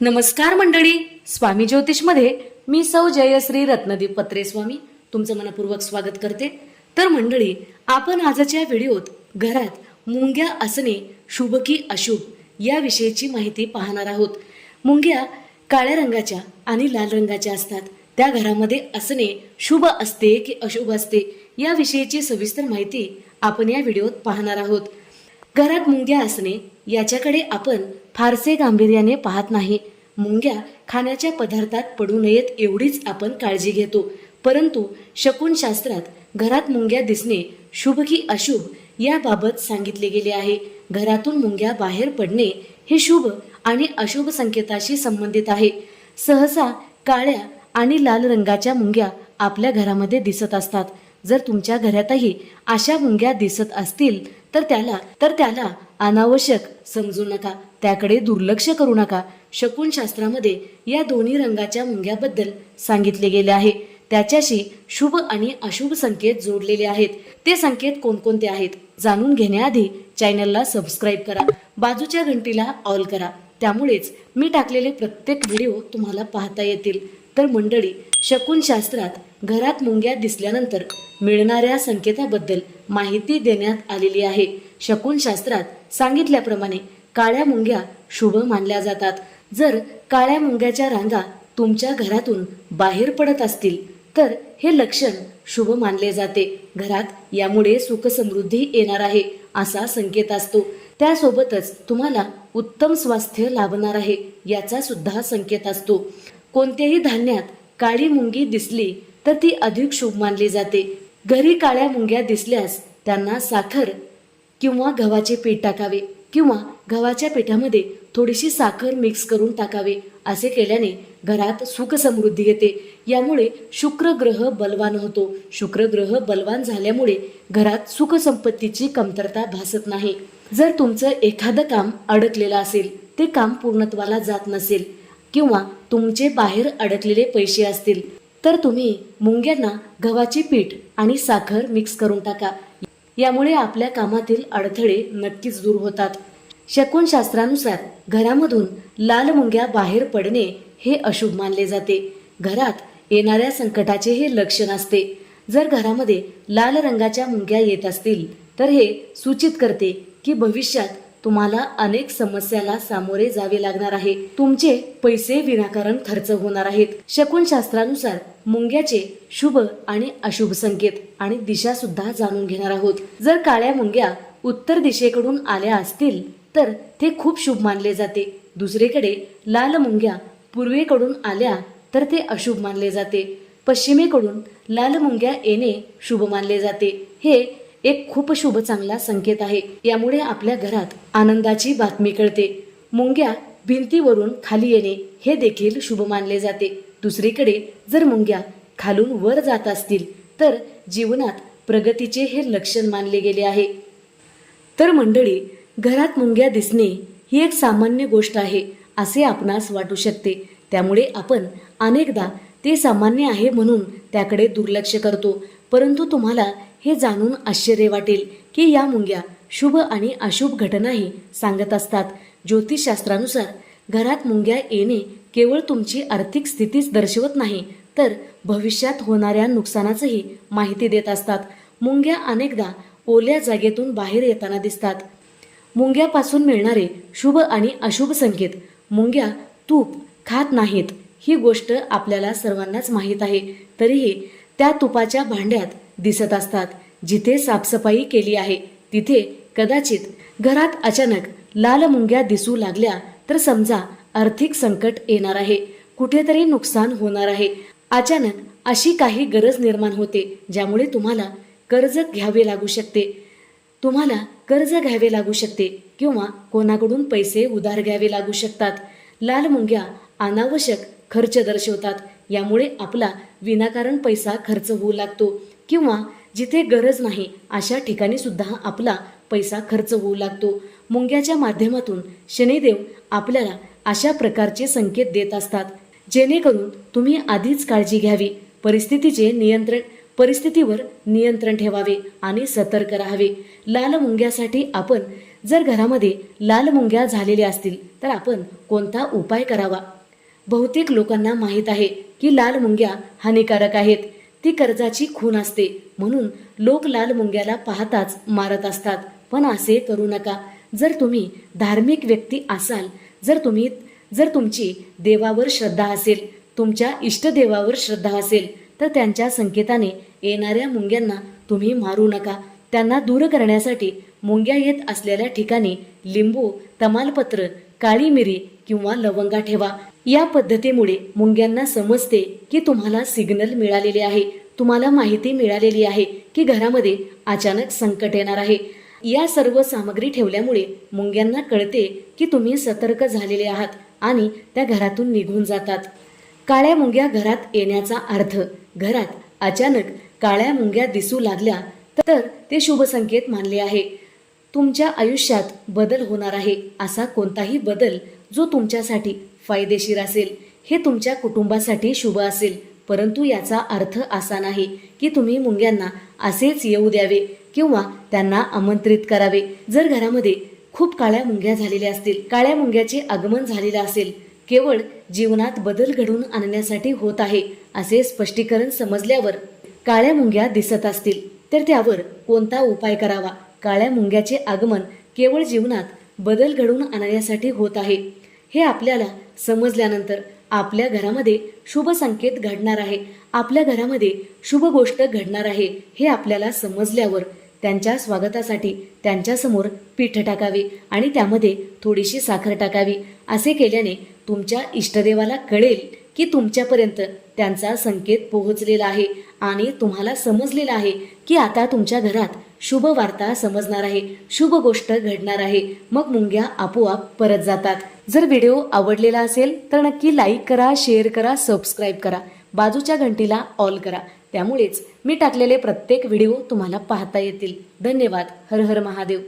नमस्कार मंडळी. स्वामी ज्योतिषमध्ये मी सौ जयश्री रत्नदीप पत्रे स्वामी तुमचं मनपूर्वक स्वागत करते. तर मंडळी आपण आजच्या व्हिडिओत घरात मुंग्या असणे शुभ की अशुभ याविषयीची माहिती पाहणार आहोत. मुंग्या काळ्या रंगाच्या आणि लाल रंगाच्या असतात. त्या घरामध्ये असणे शुभ असते की अशुभ असते याविषयीची सविस्तर माहिती आपण या व्हिडिओत पाहणार आहोत. घरात मुंग्या असणे याच्याकडे आपण फारसे गांभीर्याने पाहत नाही. मुंग्या खाण्याच्या पदार्थात पडू नयेत एवढीच आपण काळजी घेतो. परंतु शकुनशास्त्रात घरात मुंग्या दिसणे शुभ की अशुभ याबाबत सांगितले गेले आहे. घरातून मुंग्या बाहेर पडणे हे शुभ आणि अशुभ संकेताशी संबंधित आहे. सहसा काळ्या आणि लाल रंगाच्या मुंग्या आपल्या घरामध्ये दिसत असतात. जर तुमच्या घरातही अशा मुंग्या दिसत असतील तर त्याला तर त्याला अनावश्यक समजू नका. त्याकडे दुर्लक्ष करू नका. शकुन शास्त्रामध्ये या दोन्ही रंगाच्या मुंग्याबद्दल सांगितले गेले आहे. त्याच्याशी शुभ आणि अशुभ संकेत जोडलेले आहेत. ते संकेत कोणकोणते आहेत? जाणून घेण्याआधी चॅनलला सबस्क्राईब करा. बाजूच्या घंटीला ऑल करा. त्यामुळेच मी टाकलेले प्रत्येक व्हिडिओ तुम्हाला पाहता येतील. तर मंडळी शकुन शास्त्रात घरात मुंग्या दिसल्यानंतर मिळणाऱ्या संकेताबद्दल माहिती देण्यात आलेली आहे. शकुन शास्त्रात सांगितल्याप्रमाणे काळ्या मुंग्या शुभ मानल्या जातात. जर काळ्या मुंग्याच्या रांगा तुमच्या घरातून बाहेर पडत असतील तर हे लक्षण शुभ मानले जाते. घरात यामुळे सुखसमृद्धी येणार आहे असा संकेत असतो. त्यासोबतच तुम्हाला उत्तम स्वास्थ्य लाभणार आहे याचा सुद्धा संकेत असतो. कोणत्याही धान्यात काळी मुंगी दिसली तर ती अधिक शुभ मानली जाते. घरी काळ्या मुंग्या दिसल्यास त्यांना साखर किंवा गव्हाचे पीठ टाकावे किंवा गव्हाच्या पिठामध्ये थोडीशी साखर मिक्स करून टाकावे असे केल्याने घरात सुख समृद्धी येते. यामुळे शुक्र ग्रह बलवान होतो. शुक्र ग्रह बलवान झाल्यामुळे घरात सुख संपत्तीची कमतरता भासत नाही. जर तुमचं एखादं काम अडकलेलं असेल ते काम पूर्णत्वाला जात नसेल किंवा तुमचे बाहेर अडकलेले पैसे असतील तर तुम्ही मुंग्यांना गव्हाचे पीठ आणि साखर मिक्स करून टाका. यामुळे आपल्या कामातील अडथळे नक्कीच दूर होतात. शकून शास्त्रानुसार घरामधून लाल मुंग्या बाहेर पडणे हे अशुभ मानले जाते. घरात येणाऱ्या संकटाचे हे लक्षण असते. जर घरामध्ये लाल रंगाच्या मुंग्या येत असतील तर हे सूचित करते की भविष्यात तुम्हाला अनेक समस्याला सामोरे जावे लागणार आहे. तुमचे पैसे विनाकारण खर्च होणार आहेत. शकुन शास्त्रानुसार मुंग्याचे शुभ आणि अशुभ संकेत आणि दिशा सुद्धा जाणून घेणार आहोत. जर काळ्या मुंग्या उत्तर दिशेकडून आल्या असतील तर ते खूप शुभ मानले जाते. दुसरीकडे लाल मुंग्या पूर्वेकडून आल्या तर ते अशुभ मानले जाते. पश्चिमेकडून लाल मुंग्या येणे शुभ मानले जाते. हे एक खूप शुभ चांगला संकेत आहे. यामुळे आपल्या घरात आनंदाची बातमी कळते. मुंग्या भिंतीवरून खाली येणे हे देखील शुभ मानले जाते. दुसरीकडे जर मुंग्या खालून वर जात असतील तर जीवनात प्रगतीचे हे लक्षण मानले गेले आहे. तर मंडळी घरात मुंग्या दिसणे ही एक सामान्य गोष्ट आहे असे आपणास वाटू शकते. त्यामुळे आपण अनेकदा ते सामान्य आहे म्हणून त्याकडे दुर्लक्ष करतो. परंतु तुम्हाला हे जाणून आश्चर्य वाटेल की या मुंग्या शुभ आणि अशुभ घटनाही सांगत असतात. ज्योतिषशास्त्रानुसार घरात मुंग्या येणे केवळ तुमची आर्थिक स्थितीच दर्शवत नाही तर भविष्यात होणाऱ्या नुकसानाचंही माहिती देत असतात. मुंग्या अनेकदा ओल्या जागेतून बाहेर येताना दिसतात. मुंग्यापासून मिळणारे शुभ आणि अशुभ संकेत मुंग्या तूप खात नाहीत ही गोष्ट आपल्याला सर्वांनाच माहीत आहे तरीही त्या तुपाच्या भांड्यात दिसत असतात. जिथे साफसफाई केली आहे तिथे कदाचित घरात अचानक लाल मुंग्या दिसू लागल्या तर समजा आर्थिक संकट येणार आहे. कुठेतरी नुकसान होणार आहे. अचानक अशी काही गरज निर्माण होते ज्यामुळे तुम्हाला कर्ज घ्यावे लागू शकते. तुम्हाला कर्ज घ्यावे लागू शकते किंवा कोणाकडून पैसे उधार घ्यावे लागू शकतात. लाल मुंग्या अनावश्यक खर्च दर्शवतात. यामुळे आपला विनाकारण पैसा खर्च होऊ लागतो किंवा जिथे गरज नाही अशा ठिकाणी सुद्धा आपला पैसा खर्च होऊ लागतो. मुंग्याच्या माध्यमातून शनिदेव आपल्याला अशा प्रकारचे संकेत देत असतात. जेणेकरून तुम्ही आधीच काळजी घ्यावी परिस्थितीचे नियंत्रण परिस्थितीवर नियंत्रण ठेवावे आणि सतर्क राहावे. लाल मुंग्यासाठी आपण जर घरामध्ये लाल मुंग्या झालेल्या असतील तर आपण कोणता उपाय करावा? बहुतेक लोकांना माहीत आहे की लाल मुंग्या हानिकारक आहेत. ती कर्जाची खून असते. म्हणून लोक लाल मुंग्याला पाहताच मारत असतात. पण असे करू नका. जर तुम्ही धार्मिक व्यक्ती असाल जर तुम्ही जर तुमची देवावर श्रद्धा असेल तुमच्या इष्टदेवावर श्रद्धा असेल तर त्यांच्या संकेताने येणाऱ्या मुंग्यांना तुम्ही मारू नका. त्यांना दूर करण्यासाठी मुंग्या येत असलेल्या ठिकाणी लिंबू तमालपत्र काळी मिरी किंवा लवंगा ठेवा. या पद्धतीमुळे मुंग्यांना समजते की तुम्हाला सिग्नल मिळालेले आहे. तुम्हाला माहिती मिळालेली आहे की घरामध्ये अचानक संकट येणार आहे. या सर्व सामग्री ठेवल्यामुळे मुंग्यांना कळते की तुम्ही सतर्क झालेले आहात आणि त्या घरातून निघून जातात. काळ्या मुंग्या घरात येण्याचा अर्थ घरात अचानक काळ्या मुंग्या दिसू लागल्या तर ते शुभ संकेत मानले आहे. तुमच्या आयुष्यात बदल होणार आहे असा कोणताही बदल जो तुमच्यासाठी फायदेशीर असेल हे तुमच्या कुटुंबासाठी शुभ असेल. परंतु याचा अर्थ असा नाही की तुम्ही मुंग्यांना असेच येऊ द्यावे किंवा त्यांना आमंत्रित करावे. जर घरामध्ये खूप काळ्या मुंग्या झालेल्या असतील काळ्या मुंग्याचे आगमन झालेलं असेल केवळ जीवनात बदल घडवून आणण्यासाठी होत आहे असे स्पष्टीकरण समजल्यावर काळ्या मुंग्या दिसत असतील तर त्यावर कोणता उपाय करावा? काळ्या मुंग्याचे आगमन केवळ जीवनात बदल घडवून आणण्यासाठी होत आहे. हे आपल्याला समजल्यानंतर आपल्या घरामध्ये शुभ संकेत घडणार आहे. आपल्या घरामध्ये शुभ गोष्ट घडणार आहे हे आपल्याला समजल्यावर त्यांच्या स्वागतासाठी त्यांच्यासमोर पीठ टाकावे आणि त्यामध्ये थोडीशी साखर टाकावी. असे केल्याने तुमच्या इष्टदेवाला कळेल की तुमच्यापर्यंत त्यांचा संकेत पोहोचलेला आहे आणि तुम्हाला समजलेला आहे की आता तुमच्या घरात शुभ वार्ता समजणार आहे. शुभ गोष्ट घडणार आहे. मग मुंग्या आपोआप परत जातात. जर व्हिडिओ आवडलेला असेल तर नक्की लाईक करा शेअर करा सबस्क्राईब करा. बाजूच्या घंटीला ऑल करा. त्यामुळेच मी टाकलेले प्रत्येक व्हिडिओ तुम्हाला पाहता येतील. धन्यवाद. हर हर महादेव.